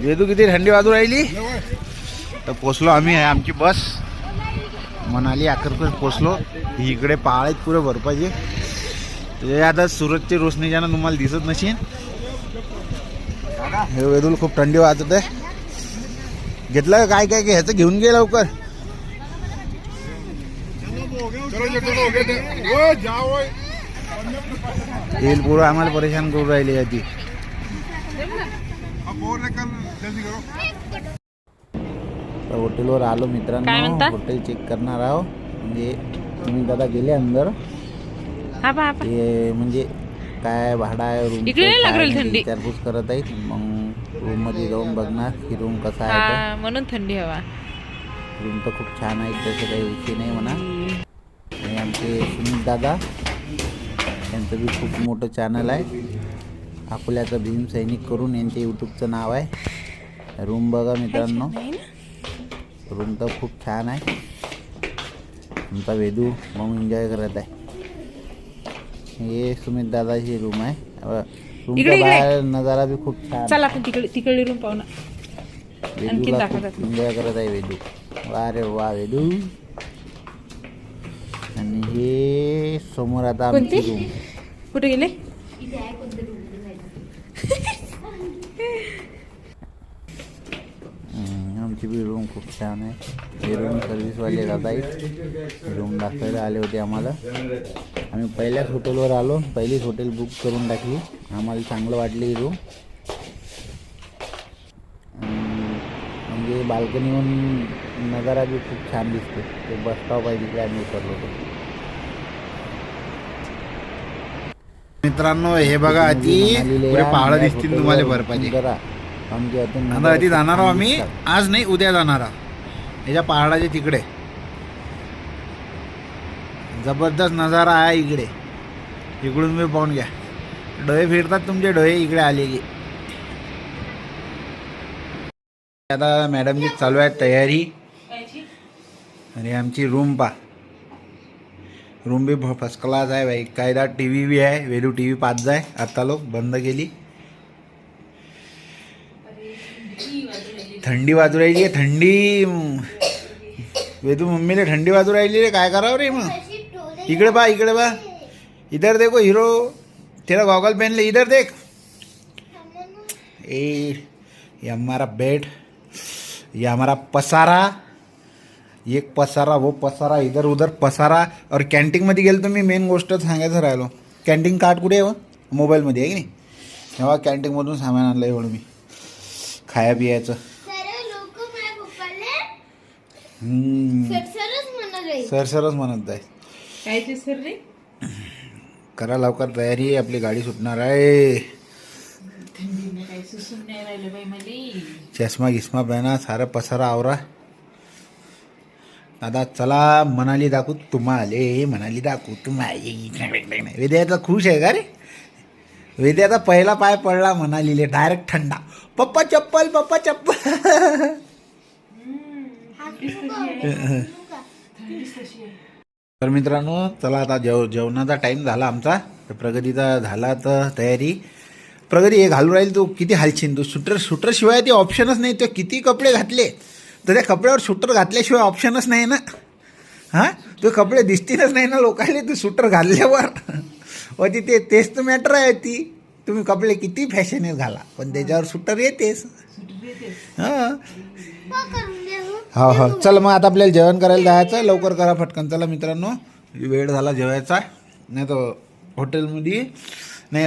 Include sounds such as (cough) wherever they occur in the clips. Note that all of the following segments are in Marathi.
वेदू किती थंडी वाजू राहिली? तर पोचलो आम्ही आहे आमची बस. मनाली अखेरकर पोचलो. इकडे आहेत पुरे बर्फाचे ते आता सुरतची रोशनी ज्यानं तुम्हाला दिसत नसेल हे वेदूला खूप थंडी वाजत. आहे घेतलं काय काय काय? ह्याचं घेऊन गे लवकर. ये। येईल पुरं आम्हाला परेशान करून राहिली आहे ती अब और निकल जल्दी करो तर हॉटेलवर आलो मित्रांनो? हॉटेल चेक करणार आहो म्हणजे तुम्ही दादा गेले अंदर. हा हा. ते म्हणजे काय भाडा आहे रूम. विचारपूस करत आहेत. मग रूममध्ये जाऊन बघणार की रूम कसा आहे हा म्हणून थंडी हवा. रूम तर खूप छान आहे त्याचं काही विषय नाही म्हणा. आणि आमचे सुमित दादा त्यांचं बी खूप मोठं चॅनल आहे. अकोल्याचं भीम सैनिक करून यांचे यूट्यूबचं नाव आहे. रूम बघा मित्रांनो. रूम तर खूप छान आहे. आमचा वेदू मग एन्जॉय करत आहे. हे सुमित दादाची रूम आहे. रूमच्या. बाहेर नजारा बी खूप छान रूम पाहू वेदूला. खूप एन्जॉय करत आहे वेदू. वा रे वा वेदू. आणि हे समोर आता आमची? रूम. कुठे गेले? आमची बी रूम खूप छान आहे हे? रूम सर्व्हिसवाले दादाई रूम दाखवायला आले होते आम्हाला। आम्ही पहिल्याच हॉटेलवर आलो पहिलीच हॉटेल बुक करून टाकली. आम्हाला चांगलं वाटली ही रूम म्हणजे बाल्कनीहून नजारा बी खूप छान दिसते ते बस स्टॉप आहे तिकडे आम्ही उतरलो होतो. मित्रांनो हे बघा आधी पुरे पहाड दिसतील तुम्हाला बर्फाचे आता आधी जाणार आहोत आम्ही. आज नाही उद्या जाणार आहोत. याच्या पहाडाच्या तिकडे. जबरदस्त नजारा आहे इकडे. इकडून मी पाहून घ्या. डोळे फिरतात तुमचे डोळे इकडे आले की. आता मॅडमची चालू आहे तयारी. आणि आमची रूम पा रूम बी फर्स्ट क्लास आहे बाई. कायदा टी व्ही बी आहे वेलू टी व्ही पाच जाय. आता लोक बंद केली. थंडी वाजू राहिली आहे थंडी. वेदू मम्मीला थंडी वाजू राहिली रे काय करावं रे मग? इकडे बा इकडे बा इधर देखो हिरो तेरा गॉगल पेनले इधर देख. ए ये हमारा बेड ये हमारा पसारा. एक पसारा वो पसारा इधर उधर पसारा. और कॅन्टीनमध्ये गेलो तर मी मेन गोष्ट सांगायचं राहिलो. कॅन्टीन कार्ड कुठे आहे व? मोबाईलमध्ये आहे की नाही? तेव्हा कॅन्टीनमधून सामान आणलं एवढं मी. खाया पियाचं. सारे सरच म्हणत आहे. करा लवकर तयारी आहे आपली गाडी सुटणार आहे. चष्मा गिस्मा पहना सारा पसारा आवरा. दादा चला मनाली दाखवू तुम्हाले मनाली दाखवू तुम्हाला. आता खुश आहे का रे? विद्याचा पहिला पाय पडला मनालीले डायरेक्ट थंडा. पप्पा चप्पल पप्पा चप्पल. तर मित्रांनो चला आता जेव जेवणाचा टाईम झाला आमचा. तर प्रगतीचा झाला तर तयारी. प्रगती हे घालून राहील तू किती हालशीन तू सुटर सुटरशिवाय शिवाय ते ऑप्शनच नाही. तो किती कपडे घातले? तर त्या कपड्यावर शूटर घातल्याशिवाय ऑप्शनच नाही ना? हां? तू कपडे दिसतीलच नाही ना लोकांनी तू शूटर घातल्यावर व हो, ती ते तेच तर मॅटर आहे ती. तुम्ही कपडे किती फॅशनेत घाला पण त्याच्यावर सुटर येतेच. हां? हो हो. चल मग आता आपल्याला जेवण करायला जायचं लवकर करा फटकन चला मित्रांनो वेळ झाला जेवायचा. नाही तर हॉटेलमध्ये नाही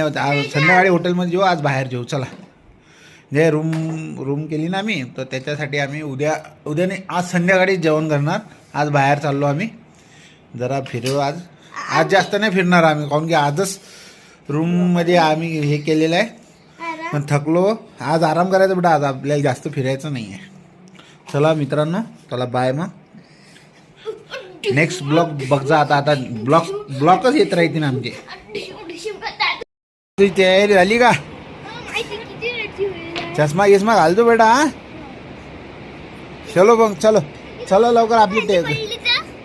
संध्याकाळी हॉटेलमध्ये जेऊ आज बाहेर जेऊ. चला. जे रूम रूम केली ना आम्ही तर त्याच्यासाठी आम्ही उद्या उद्या नाही आज संध्याकाळी जेवण करणार. आज बाहेर चाललो आम्ही. जरा फिरू आज. आज जास्त नाही फिरणार आम्ही काहून की आजच रूममध्ये आम्ही हे केलेलं आहे. पण थकलो. आज आराम करायचा बेटा आज आपल्याला जास्त फिरायचं नाही आहे चला मित्रांनो चला बाय मग. नेक्स्ट ब्लॉग बघजा आता आता ब्लॉग ब्लॉकच येत राहतील आमचे. तयारी झाली का? चष्मा गिस्मा घालतो बेटा हा? चलो मग चलो. चलो लवकर आपली टे तर?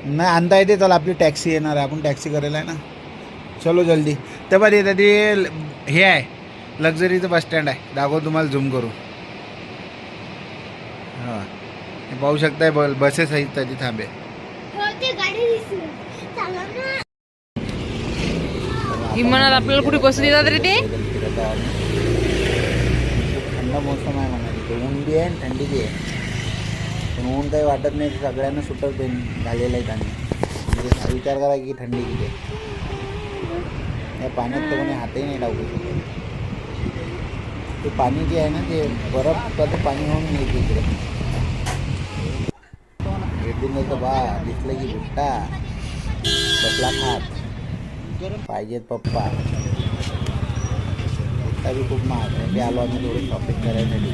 नाही आणता येते चला आपली टॅक्सी येणार आहे. आपण टॅक्सी करायला आहे ना. चलो जल्दी. तेव्हा ते ते हे आहे. लक्झरीचं बस स्टँड आहे. दाखव तुम्हाला झूम करू. हा. हे पाहू शकताय ब- बसेस आहेत तरी थांबे. हो ना. विमानात आपल्याला कुठे बसू देतात रे ते फिरत आहे आम्ही. खूप थंड मौसम आहे म्हणाली. तिथे ऊन बी आहे आणि थंडी बी आहे. पण ऊन काही वाटत नाही सगळ्यांना सुटर पेन झालेलं आहे त्यांनी म्हणजे विचार करा की थंडी किती आहे. या पाण्यात तर कोणी हातही नाही टाकू शकत. ते पाणी जे आहे ना ते बरफचं पाणी होऊन येते इकडे. भेटून तर बा दिसलं की भुट्टा बसला खात. पाहिजेत पप्पा. आता बी खूप महाग आहे. ते आलो आम्ही थोडं शॉपिंग करायसाठी.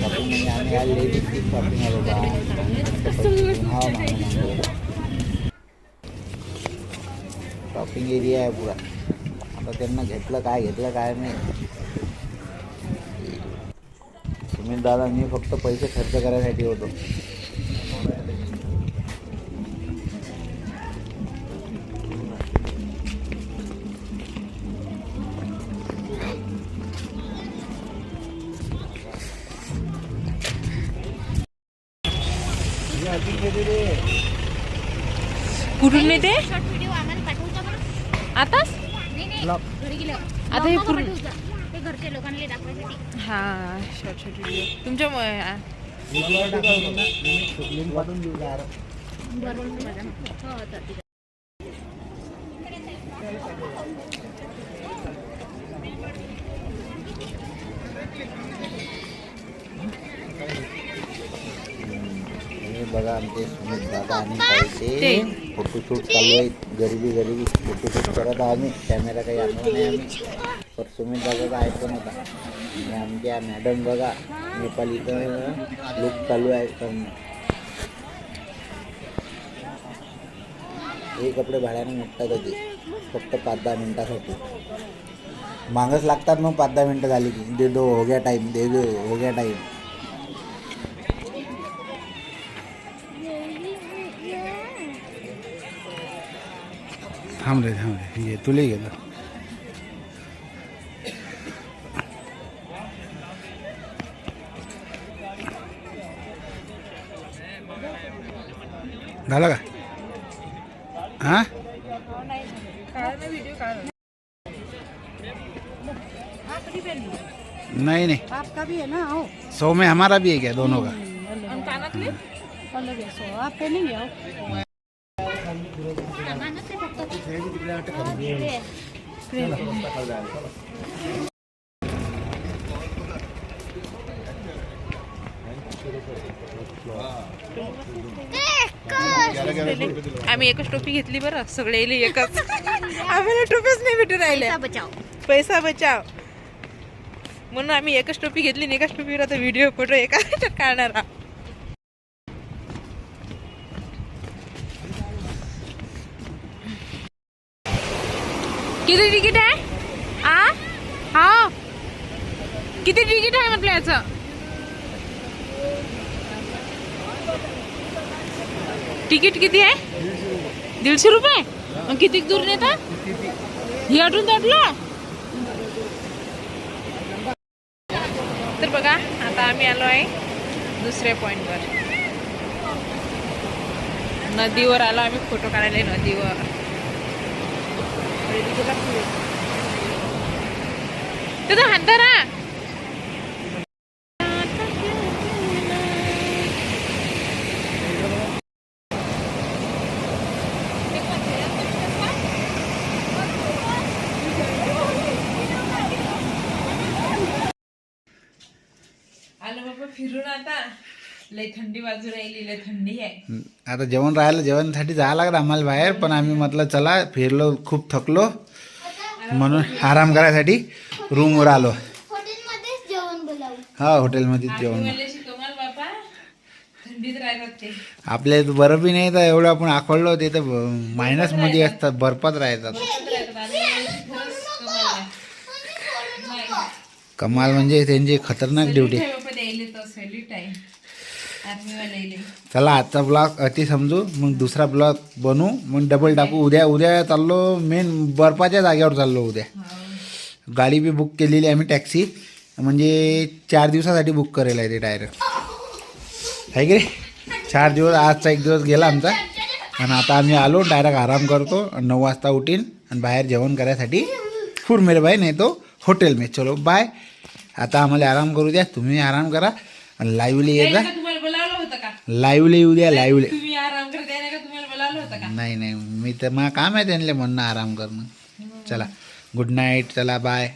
शॉपिंग म्हणजे आम्ही आज लेडीजची शॉपिंग आलो बा हा शॉपिंग एरिया आहे पुरा. आता त्यांना घेतलं काय घेतलं काय नाही. सुमित दादा मी फक्त पैसे खर्च करायसाठी होतो. कुठून बरं आताच आता हे पूर्ण- घरच्या लोकांना दाखवायसाठी हा शॉर्ट शॉर्ट व्हिडिओ तुमच्या बरोबर बघा आमचे सुमित दादा आणि ते. फोटोशूट चालू आहेत. गरिबी गरिबी. फोटोशूट करत आहो आम्ही. कॅमेरा काही आणला नाही आम्ही. पण सुमित दादाचा आयफोन होता आणि आमच्या मॅडम बघा नेपालीचं लुक चालू आहे पण. हे कपडे भाड्याने निघतात होते फक्त पाच दहा मिनिटासाठी. मागच लागतात मग पाच दहा मिनटं झाली की. दे दो हो गया टाईम दे दो हो गया टाईम थांब रे थांब रे ये तुला गेलं. झालं का? हा? नहीं नहीं. आपका भी है ना आओ सौ में हमारा भी है क्या दोनों का अलग है सो आप पहनेंगे आओ सामानच आहे फक्त वेगळे आहे. आम्ही एकच टोपी घेतली बरं सगळे एकच. आम्हाला टोपीच नाही भेटून राहिले पैसा बचाव. म्हणून आम्ही एकच टोपी घेतली आणि एकाच टोपीवर आता व्हिडिओ फोटो एका (laughs) काढणार आहोत. किती तिकीट आहे? आ? हा. किती तिकीट आहे म्हटलं याचं? तिकीट किती आहे? दीडशे रुपये? मग किती दूर नेता? हे अटून तटलं तर बघा आता आम्ही आलो आहे दुसऱ्या पॉइंटवर नदीवर आलो आम्ही फोटो काढायला नदीवर. तिथं हांतारा आलो बाबा फिरून आता लय थंडी बाजू राहिली लय थंडी आहे आता जेवण राहिलं जेवणासाठी जायला लागलं आम्हाला बाहेर पण आम्ही म्हटलं चला फिरलो खूप थकलो म्हणून आराम करायसाठी रूमवर आलो हॉटेलमध्येच जेवण बोलावं हा हॉटेलमध्येच जेवण थंडीत राहतात ते आपल्या इथं बरं बी नाही तर एवढं आपण आखडलो ते तर मायनसमध्ये असतात बर्फात राहतात कमाल म्हणजे त्यांची खतरनाक ड्युटी चला आजचा ब्लॉग अति समजू. मग दुसरा ब्लॉग बनवू मग डबल टाकू. उद्या उद्या चाललो. मेन बर्फाच्या जागेवर चाललो उद्या. गाडी बी बुक केलेली आहे आम्ही टॅक्सी म्हणजे चार दिवसासाठी बुक करेल आहे ते डायरेक्ट आहे की रे चार दिवस आजचा एक दिवस गेला आमचा. आणि आता आम्ही आलो. डायरेक्ट आराम करतो. आणि नऊ वाजता उठीन. आणि बाहेर जेवण करायसाठी फूर मेरे बाय नाही तो हॉटेल में. चलो बाय आता आम्हाला आराम करू द्या. तुम्ही आराम करा. आणि लाईव्हली ये जा तुम्हाला बोलावलं होतं का लाईव्हली येऊ द्या लाईव्हली तुम्ही आराम करताय ना का? तुम्हाला बोलावलं होतं का? नाही नाही. मी तर मग काम आहे त्यांना म्हणणं आराम करणं. चला. गुड नाईट चला बाय